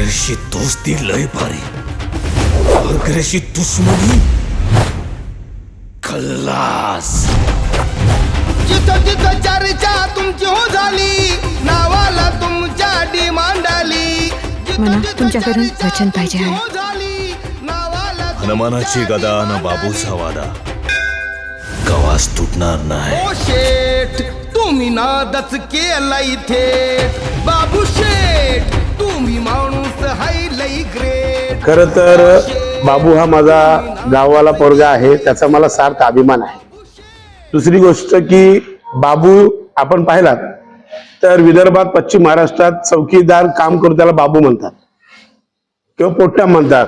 अग्रेशी दोस्ती लय भारी. अग्रेशी दुश्मनी. खल्लास. जिथं जिथं चर्चा तुमची हो झाली नावाला तुमच्या डिमांड आली जिथं मला जिथं तुमच्याकडून चर्चा वचन पाहिजे तुमची आहे. हो झाली, नावाला हनुमानाची गदा न बाबूचा वादा. गवास तुटणार नाही. ओ शेठ तुम्ही नादच केला इथे बाबू शेठ तुम्ही ग्रेट खर तर बाबू हा माझा गाववाला पोरगा आहे त्याचा मला सार्थ अभिमान आहे. दुसरी गोष्ट की बाबू आपण पाहिलात तर विदर्भात पश्चिम महाराष्ट्रात चौकीदार काम करून त्याला बाबू म्हणतात. किंवा पोट्टा म्हणतात.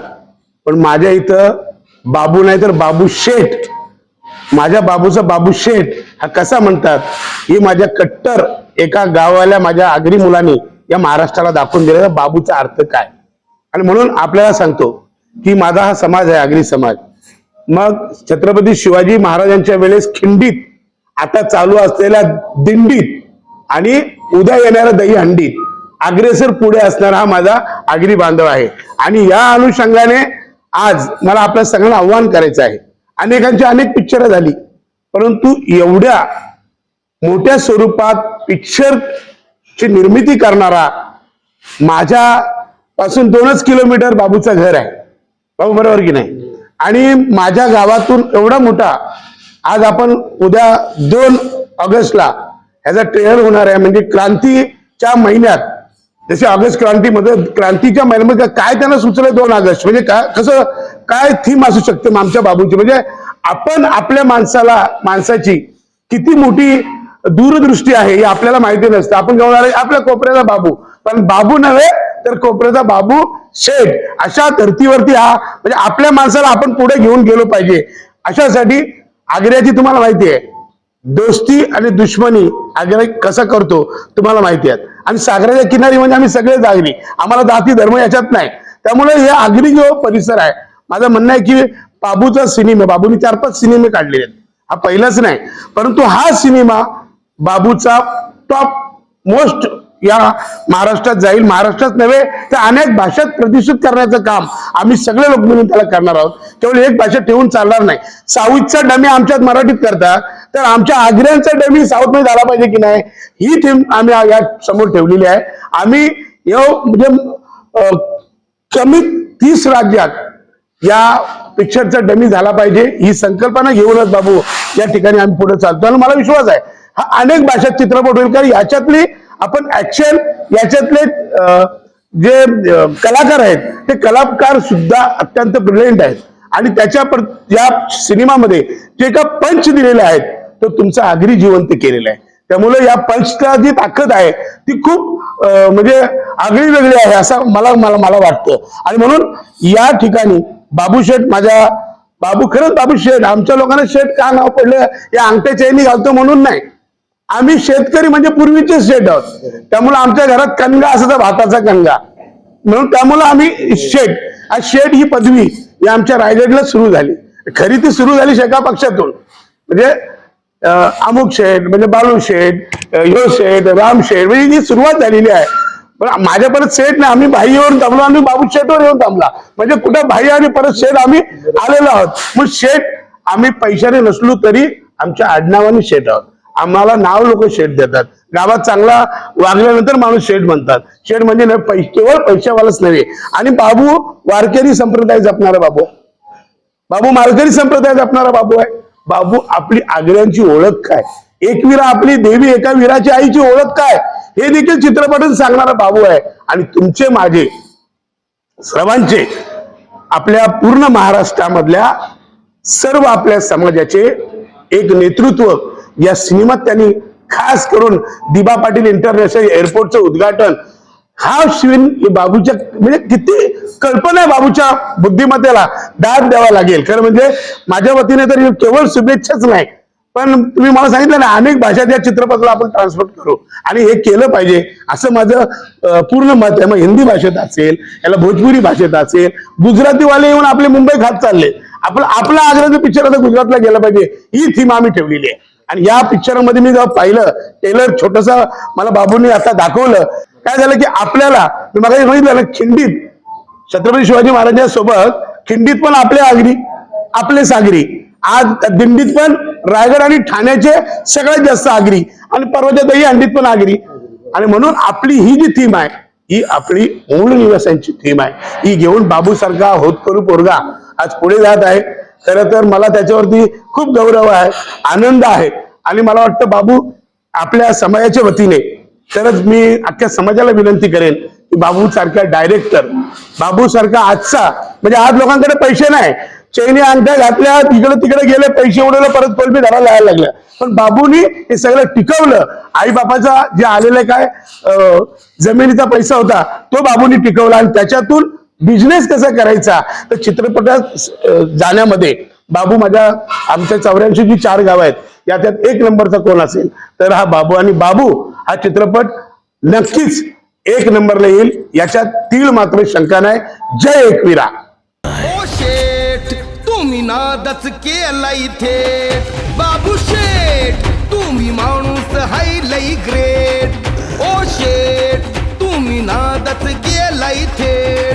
पण माझ्या इथं बाबू नाही तर बाबू शेठ. माझ्या बाबूचा बाबू शेठ हा कसा म्हणतात? ही माझ्या कट्टर एका गावाल्या माझ्या आगरी मुलाने या महाराष्ट्राला दाखवून दिलेला बाबूचा अर्थ काय? आणि म्हणून आपल्याला सांगतो की माझा हा समाज आहे आगरी समाज. मग छत्रपती शिवाजी महाराजांच्या वेळेस खिंडीत आता चालू असलेल्या दिंडीत आणि उद्या येणाऱ्या दही हंडीत अग्रेसर पुढे असणारा हा माझा आगरी बांधव आहे. आणि या अनुषंगाने आज मला आपल्या सगळ्यांना आव्हान करायचं आहे. अनेकांची अनेक पिक्चर झाली परंतु एवढ्या मोठ्या स्वरूपात पिक्चर ची निर्मिती करणारा माझ्या पासून दोनच किलोमीटर बाबूचं घर आहे. बाबू बरोबर की नाही? आणि माझ्या गावातून एवढा मोठा आज आपण उद्या दोन ऑगस्टला ह्याचा ट्रेलर होणार आहे. म्हणजे क्रांतीच्या महिन्यात जसे ऑगस्ट क्रांतीमध्ये क्रांतीच्या महिन्यामध्ये काय त्यांना सुचलं दोन ऑगस्ट? म्हणजे काय कसं काय थीम असू शकते आमच्या बाबूची? म्हणजे आपण आपल्या माणसाला माणसाची किती मोठी दूरदृष्टी आहे हे आपल्याला माहिती नसतं. आपण घेऊन आपल्या कोपऱ्याचा बाबू. पण बाबू नव्हे तर कोपऱ्याचा बाबू शेठ. अशा धर्तीवरती हा म्हणजे आपल्या माणसाला आपण पुढे घेऊन गेलो पाहिजे. अशासाठी आग्र्याची तुम्हाला माहिती आहे. दोस्ती आणि दुश्मनी आग्रा कसा करतो तुम्हाला माहिती आहे. आणि सागराच्या किनारी म्हणजे आम्ही सगळेच आगरी आम्हाला जाती धर्म याच्यात नाही. त्यामुळे हे आगरी जो परिसर आहे माझं म्हणणं आहे की बाबूचा सिनेमा बाबूने चार पाच सिनेमे काढलेले आहेत. हा पहिलाच नाही. परंतु हा सिनेमा बाबूचा टॉप मोस्ट या महाराष्ट्रात जाईल. महाराष्ट्रात नव्हे तर अनेक भाषेत प्रतिष्ठित करण्याचं काम आम्ही सगळे लोक मिळून त्याला करणार आहोत. केवळ एक भाषा ठेवून चालणार नाही. साऊथचा डमी आमच्यात मराठीत करतात. तर आमच्या आग्र्यांचा डमी साऊथमध्ये झाला पाहिजे की नाही ही थीम आम्ही या समोर ठेवलेली आहे. आम्ही यो म्हणजे कमीत तीस राज्यात या पिक्चरचा डमी झाला पाहिजे. ही संकल्पना घेऊनच बाबू या ठिकाणी आम्ही पुढे चालतो. आणि मला विश्वास आहे हा अनेक भाषेत चित्रपट होईल. कारण याच्यातली आपण ऍक्शन याच्यातले जे कलाकार आहेत ते कलाकार सुद्धा अत्यंत ब्रिलियंट आहेत. आणि त्याच्या पर- या सिनेमामध्ये जे का पंच दिलेले आहेत तो तुमचा आगरी जिवंत केलेला आहे. त्यामुळे या पंचला जी ताकद आहे ती खूप म्हणजे आगळी वेगळी आहे असं मला मला मला वाटतं. आणि म्हणून या ठिकाणी बाबू शेठ माझ्या बाबू खरंच बाबू शेठ आमच्या लोकांना शेठ का नाव पडलं या अंगठ्या चैनी घालतो म्हणून नाही. आम्ही शेतकरी म्हणजे पूर्वीचे शेठ आहोत. त्यामुळे आमच्या घरात कणगा असायचा भाताचा कणगा म्हणून त्यामुळे आम्ही शेट आज शेट ही पदवी ही आमच्या रायगडला सुरू झाली. खरी ती सुरू झाली शेका पक्षातून. म्हणजे अमुक शेठ म्हणजे बालू शेठ यो शेठ राम शेठ म्हणजे ही सुरुवात झालेली आहे. पण माझ्या परत शेठ नाही आम्ही भाई येऊन थांबलो आम्ही बाबू शेठवर येऊन थांबला. म्हणजे कुठं भाई आणि परत शेठ आम्ही आलेलो आहोत. मग शेठ आम्ही पैशाने नसलो तरी आमच्या आडनावाने शेठ आहोत. आम्हाला नाव लोक शेठ देतात. गावात चांगला वागल्यानंतर माणूस शेठ म्हणतात शेठ म्हणजे नाही पै- केवळ पैशावालाच नव्हे. आणि बाबू वारकरी संप्रदाय जपणारा बाबू. बाबू मालकरी संप्रदाय जपणारा बाबू आहे. बाबू आपली आग्र्यांची ओळख काय? एकवीरा आपली देवी एका वीराची आईची ओळख काय? हे देखील चित्रपटात सांगणारा बाबू आहे. आणि तुमचे माझे सर्वांचे आपल्या पूर्ण महाराष्ट्रामधल्या सर्व आपल्या समाजाचे एक नेतृत्व या सिनेमात त्यांनी खास करून दिबा पाटील इंटरनॅशनल एअरपोर्टचं उद्घाटन. हा शिवीन बाबूच्या म्हणजे किती कल्पना आहे बाबूच्या बुद्धिमत्तेला दाद द्यावा लागेल. खरं म्हणजे माझ्या वतीने तर केवळ शुभेच्छाच नाही पण तुम्ही मला सांगितलं ना अनेक भाषा या चित्रपटाला आपण ट्रान्सपोर्ट करू. आणि हे केलं पाहिजे असं माझं पूर्ण मत आहे. मग हिंदी भाषेत असेल याला भोजपुरी भाषेत असेल गुजरातीवाले येऊन आपले मुंबई खात चालले. आपलं आपला आग्रह पिक्चर आता गुजरातला गेलं पाहिजे ही थीम आम्ही ठेवलेली आहे. आणि या पिक्चरमध्ये मी जेव्हा पाहिलं टेलर छोटस मला बाबूंनी आता दाखवलं. काय झालं की आपल्याला मी मला सांगितलं ना खिंडीत छत्रपती शिवाजी महाराजांसोबत खिंडीत पण आपले आगरी आपले सागरी. आज दिंडीत पण रायगड आणि ठाण्याचे सगळ्यात जास्त आगरी. आणि परवाच्या दही अंडीत पण आगरी. आणि म्हणून आपली ही जी थीम आहे ही आपली मूळ निवासांची थीम आहे. ही घेऊन बाबूसारखा होतकरू पोरगा आज पुढे जात आहे. खरं तर मला त्याच्यावरती खूप गौरव आहे आनंद आहे. आणि मला वाटतं बाबू आपल्या समाजाच्या वतीने तरच मी अख्ख्या समाजाला विनंती करेन की बाबू सारख्या डायरेक्टर बाबू सारखा आजचा म्हणजे आज लोकांकडे पैसे नाही. चैनी अंगठ्या घातल्या तिकडे तिकडे गेले पैसे उडवले परत कोलबी धरायला यायला लागल्या. पण बाबूनी हे सगळं टिकवलं. आई बापाचा जे आलेलं काय जमिनीचा पैसा होता तो बाबूनी टिकवला. आणि त्याच्यातून बिझनेस कसा करायचा? तर चित्रपटात जाण्यामध्ये बाबू माझ्या आमच्या चौऱ्याऐंशी जी चार गाव आहेत याच्यात एक नंबरचा कोण असेल तर हा बाबू आणि बाबू हा चित्रपट नक्कीच एक नंबरला येईल. याच्यात तीळ मात्र शंका नाही. जय एकवीरा. तुम्ही नादच केला इथे बाबू शेठ तुम्ही माणूस हाय लई ग्रेट. ओ शेठ तुम्ही नादच केला इथे